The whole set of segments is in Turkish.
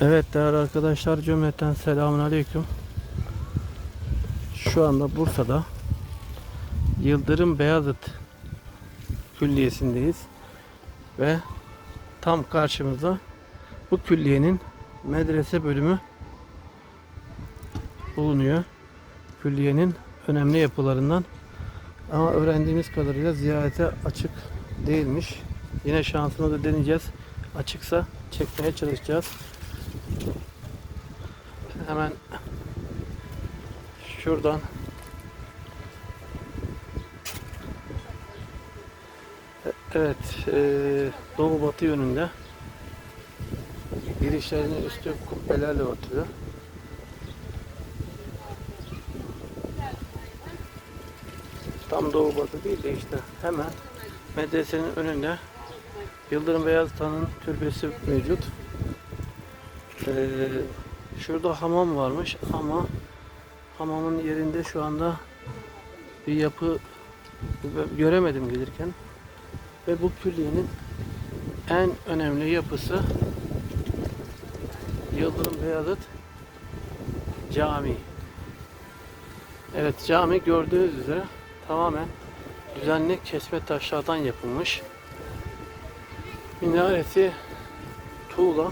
Evet değerli arkadaşlar cümleten selamun aleyküm. Şu anda Bursa'da Yıldırım Beyazıt Külliyesi'ndeyiz. Ve tam karşımızda bu külliyenin medrese bölümü bulunuyor. Külliyenin önemli yapılarından. Ama öğrendiğimiz kadarıyla ziyarete açık değilmiş. Yine şansımızı deneyeceğiz. Açıksa çekmeye çalışacağız. Hemen şuradan E- Evet, eee, doğu batı yönünde girişlerinin üstü kubbelerle örtülü. Tam doğu batı değil de işte hemen medresenin önünde Yıldırım Beyazıt'ın türbesi mevcut. Ee, şurada hamam varmış ama hamamın yerinde şu anda bir yapı göremedim gelirken. Ve bu külliyenin en önemli yapısı Yıldırım Beyazıt Camii. Evet cami gördüğünüz üzere tamamen düzenli kesme taşlardan yapılmış. Minaresi tuğla.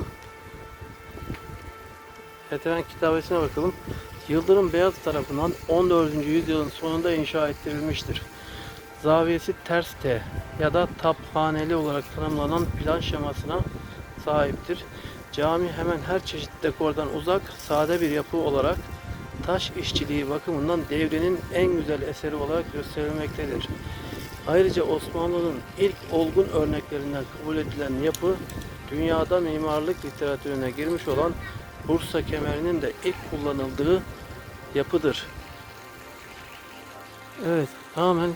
Evet hemen kitabesine bakalım. Yıldırım Beyaz tarafından 14. yüzyılın sonunda inşa ettirilmiştir. Zaviyesi ters T ya da taphaneli olarak tanımlanan plan şemasına sahiptir. Cami hemen her çeşit dekordan uzak, sade bir yapı olarak taş işçiliği bakımından devrenin en güzel eseri olarak gösterilmektedir. Ayrıca Osmanlı'nın ilk olgun örneklerinden kabul edilen yapı, dünyada mimarlık literatürüne girmiş olan Bursa kemerinin de ilk kullanıldığı yapıdır. Evet, tamamen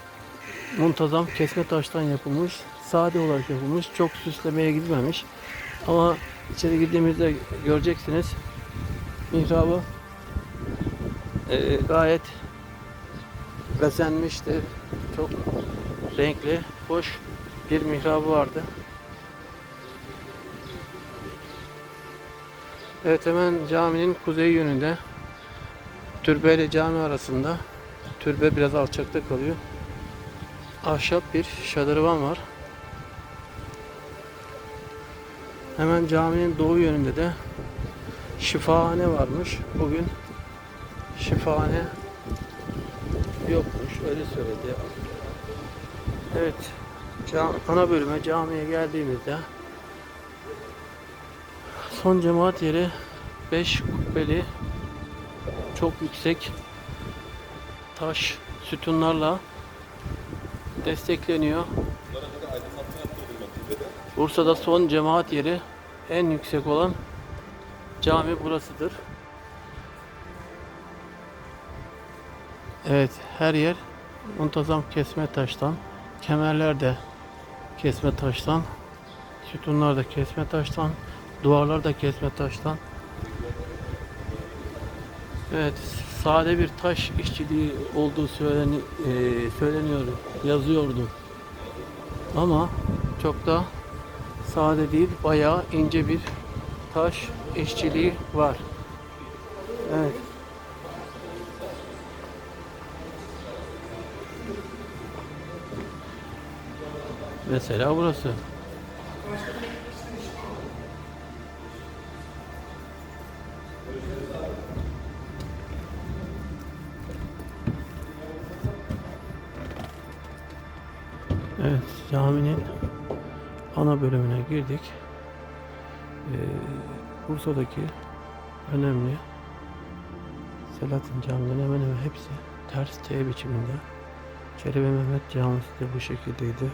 muntazam kesme taştan yapılmış, sade olarak yapılmış, çok süslemeye gidilmemiş. Ama içeri girdiğimizde göreceksiniz mihrabı e, gayet bezenmişti. Çok renkli, hoş bir mihrabı vardı. Evet hemen caminin kuzey yönünde türbe ile cami arasında türbe biraz alçakta kalıyor. Ahşap bir şadırvan var. Hemen caminin doğu yönünde de şifahane varmış. Bugün şifahane yokmuş. Öyle söyledi. Evet. Ana bölüme camiye geldiğimizde son cemaat yeri 5 kubbeli çok yüksek taş sütunlarla destekleniyor. Bursa'da son cemaat yeri en yüksek olan cami burasıdır. Evet, her yer muntazam kesme taştan, kemerler de kesme taştan, sütunlar da kesme taştan, duvarlar da kesme taştan. Evet, sade bir taş işçiliği olduğu söyleni, e, söyleniyor, yazıyordu. Ama çok da sade değil, bayağı ince bir taş işçiliği var. Evet. Mesela burası. Girdik. Ee, Bursa'daki önemli Selahattin camilerin hemen hemen hepsi ters T biçiminde. Çelebi Mehmet Camisi de bu şekildeydi.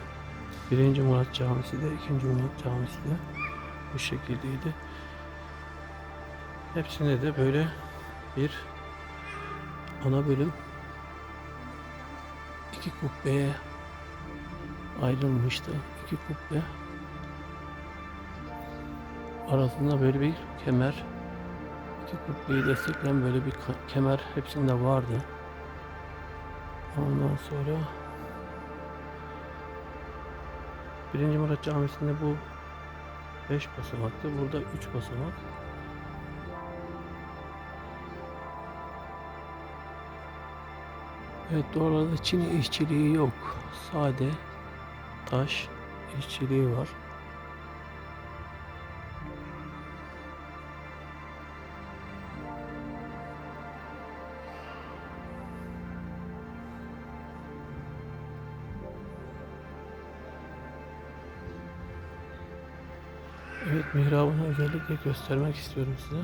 Birinci Murat Camisi de, ikinci Murat Camisi de bu şekildeydi. Hepsinde de böyle bir ana bölüm iki kubbeye ayrılmıştı. İki kubbe arasında böyle bir kemer iki kutluyu destekleyen böyle bir kemer hepsinde vardı. Ondan sonra Birinci Murat Camisi'nde bu 5 basamaktı. Burada 3 basamak. Evet doğrularda Çin işçiliği yok. Sade taş işçiliği var. Evet mihrabını özellikle göstermek istiyorum size.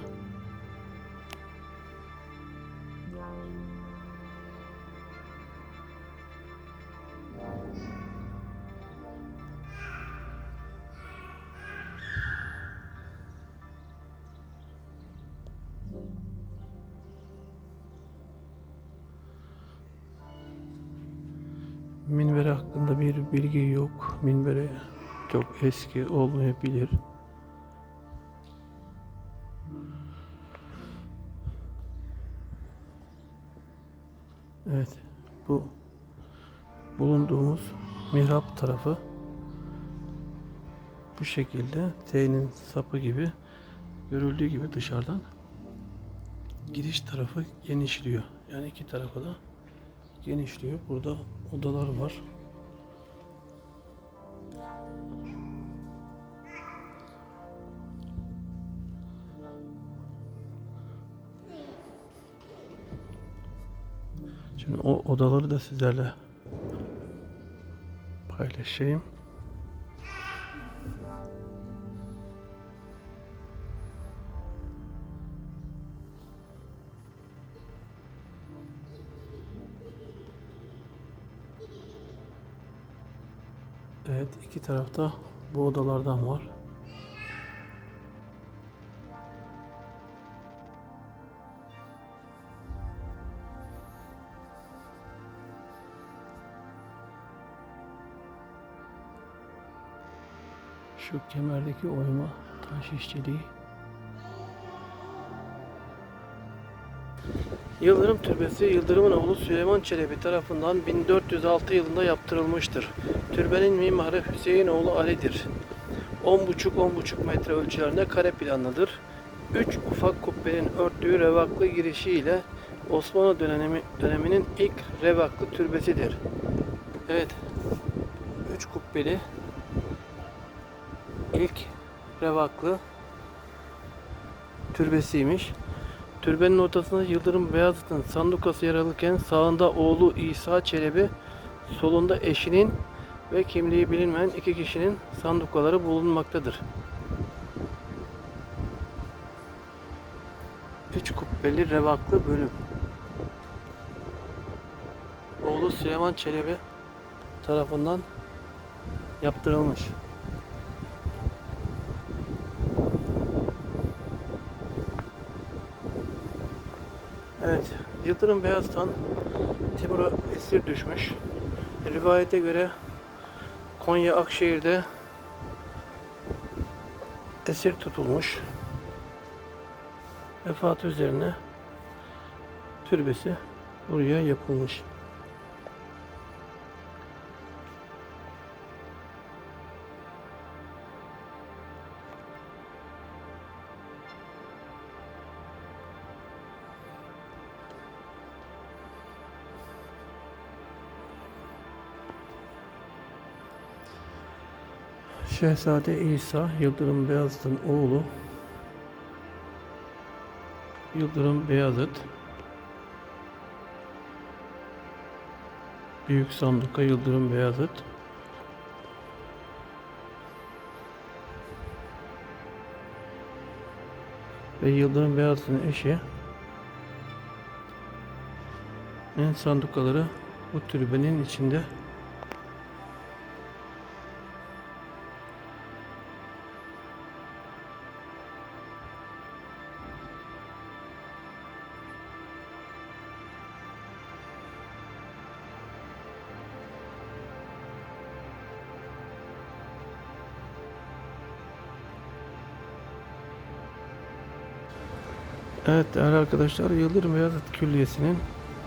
Minbere hakkında bir bilgi yok. Minbere çok eski olmayabilir. Bu bulunduğumuz mihrap tarafı bu şekilde T'nin sapı gibi görüldüğü gibi dışarıdan giriş tarafı genişliyor. Yani iki tarafa da genişliyor. Burada odalar var. Şimdi o odaları da sizlerle paylaşayım. Evet, iki tarafta bu odalardan var. Şu kemerdeki oyma taş işçiliği. Yıldırım Türbesi Yıldırım'ın oğlu Süleyman Çelebi tarafından 1406 yılında yaptırılmıştır. Türbenin mimarı Hüseyin oğlu Ali'dir. 10,5-10,5 metre ölçülerinde kare planlıdır. Üç ufak kubbenin örttüğü revaklı girişiyle Osmanlı dönemi, döneminin ilk revaklı türbesidir. Evet, üç kubbeli ilk revaklı türbesiymiş. Türbenin ortasında Yıldırım Beyazıt'ın sandukası yer alırken sağında oğlu İsa Çelebi, solunda eşinin ve kimliği bilinmeyen iki kişinin sandukaları bulunmaktadır. Üç kubbeli revaklı bölüm. Oğlu Süleyman Çelebi tarafından yaptırılmış. Evet, Yıldırım Beyazıt'tan Timur'a esir düşmüş. Rivayete göre Konya Akşehir'de esir tutulmuş. Vefatı üzerine türbesi buraya yapılmış. Şehzade İsa Yıldırım Beyazıt'ın oğlu Yıldırım Beyazıt Büyük Sandıka Yıldırım Beyazıt ve Yıldırım Beyazıt'ın eşi en sandukaları bu türbenin içinde Evet değerli arkadaşlar Yıldırım Beyazıt Külliyesi'nin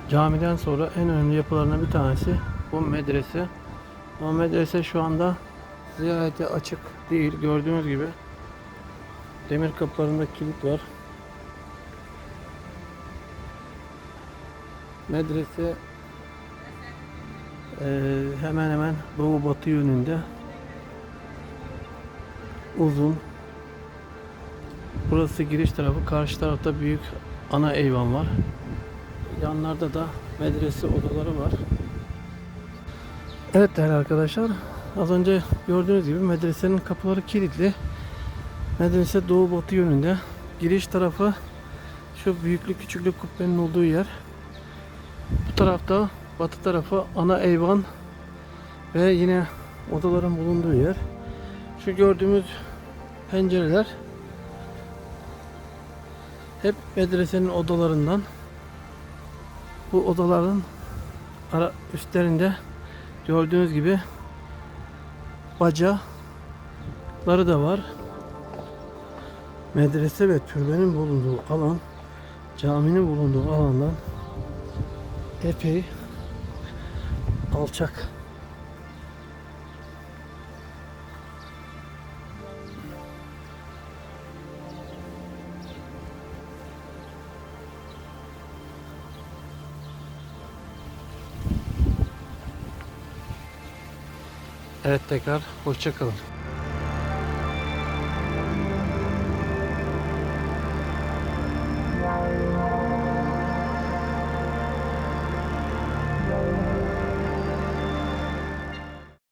camiden sonra en önemli yapılarından bir tanesi bu medrese. O medrese şu anda ziyarete açık değil gördüğünüz gibi. Demir kapılarında kilit var. Medrese Ee, hemen hemen doğu batı yönünde uzun. Burası giriş tarafı. Karşı tarafta büyük ana eyvan var. Yanlarda da medrese odaları var. Evet değerli arkadaşlar. Az önce gördüğünüz gibi medresenin kapıları kilitli. Medrese doğu batı yönünde. Giriş tarafı şu büyüklü küçüklü kubbenin olduğu yer. Bu tarafta batı tarafı ana eyvan ve yine odaların bulunduğu yer. Şu gördüğümüz pencereler hep medresenin odalarından. Bu odaların ara üstlerinde gördüğünüz gibi bacaları da var. Medrese ve türbenin bulunduğu alan caminin bulunduğu alandan epey alçak. Evet tekrar hoşça kalın.